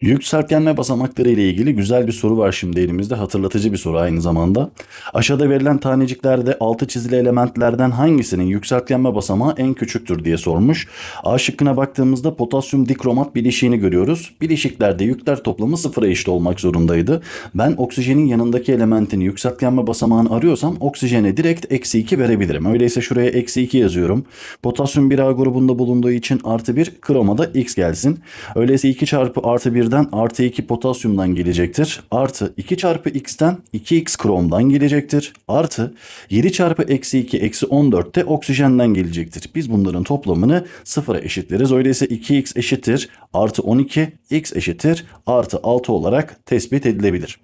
Yükseltgenme basamakları ile ilgili güzel bir soru var şimdi elimizde. Hatırlatıcı bir soru aynı zamanda. Aşağıda verilen taneciklerde altı çizili elementlerden hangisinin yükseltgenme basamağı en küçüktür diye sormuş. A şıkkına baktığımızda potasyum dikromat bileşiğini görüyoruz. Bileşiklerde yükler toplamı sıfıra eşit olmak zorundaydı. Ben oksijenin yanındaki elementin yükseltgenme basamağını arıyorsam oksijene direkt eksi 2 verebilirim. Öyleyse şuraya eksi 2 yazıyorum. Potasyum 1A grubunda bulunduğu için artı 1 kromada x gelsin. Öyleyse 2 çarpı artı 1'den artı 2 potasyumdan gelecektir. Artı 2 çarpı x'ten 2x kromdan gelecektir. Artı 7 çarpı eksi 2 eksi 14 de oksijenden gelecektir. Biz bunların toplamını sıfıra eşitleriz. Öyleyse 2x eşittir artı 12 x eşittir artı 6 olarak tespit edilebilir.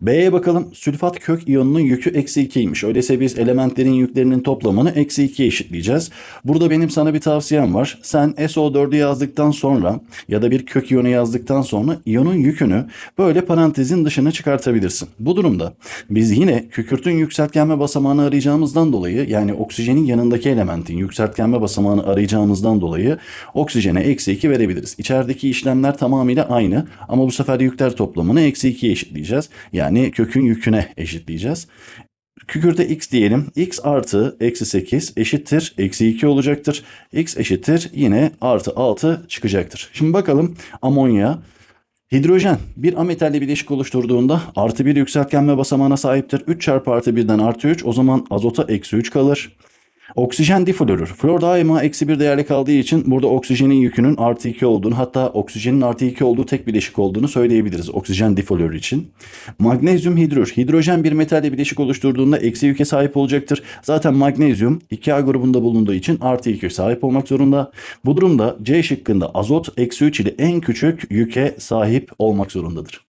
B'ye bakalım. Sülfat kök iyonunun yükü eksi 2'ymiş. Öyleyse biz elementlerin yüklerinin toplamını eksi 2'ye eşitleyeceğiz. Burada benim sana bir tavsiyem var. Sen SO4'ü yazdıktan sonra ya da bir kök iyonu yazdıktan sonra iyonun yükünü böyle parantezin dışına çıkartabilirsin. Bu durumda biz yine kükürtün yükseltgenme basamağını arayacağımızdan dolayı yani oksijenin yanındaki elementin yükseltgenme basamağını arayacağımızdan dolayı oksijene eksi 2 verebiliriz. İçerideki işlemler tamamıyla aynı ama bu sefer yükler toplamını eksi 2'ye eşitleyeceğiz. Yani kökün yüküne eşitleyeceğiz. Kükürte x diyelim. x artı eksi 8 eşittir. Eksi 2 olacaktır. x eşittir yine artı 6 çıkacaktır. Şimdi bakalım amonya Hidrojen bir ametalli bileşik oluşturduğunda artı bir yükseltgenme basamağına sahiptir. 3 çarpı artı 1'den artı 3 o zaman azota eksi 3 kalır. Oksijen diflorür. Flor daima eksi bir değerli kaldığı için burada oksijenin yükünün artı 2 olduğunu hatta oksijenin artı 2 olduğu tek bileşik olduğunu söyleyebiliriz oksijen diflorür için. Magnezyum hidrür. Hidrojen bir metalli bileşik oluşturduğunda eksi yüke sahip olacaktır. Zaten magnezyum 2A grubunda bulunduğu için artı 2 sahip olmak zorunda. Bu durumda C şıkkında azot eksi 3 ile en küçük yüke sahip olmak zorundadır.